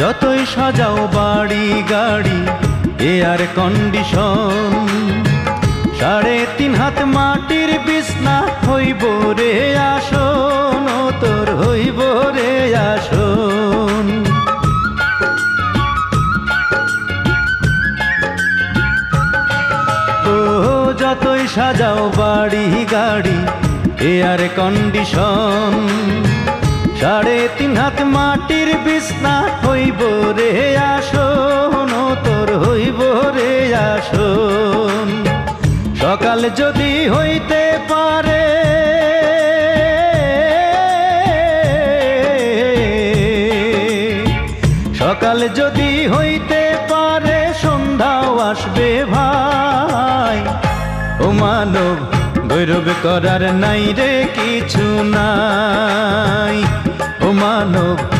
যতই সাজাও বাড়ি, গাড়ি এয়ার কন্ডিশন সাড়ে তিন হাত মাটির বিছনা হইব রে আসন তোর হইব রে আসন। ও যতই সাজাও বাড়ি, গাড়ি এয়ার কন্ডিশন সাড়ে তিন হাত মাটির বিছনা হইব রে, আসন তোর হইব রে, আসন। সকাল যদি হইতে পারে, সকাল যদি হইতে পারে, সন্ধ্যাও আসবে ভাই। ও মানব, গৌরব করার নাই রে কিছু ও মানব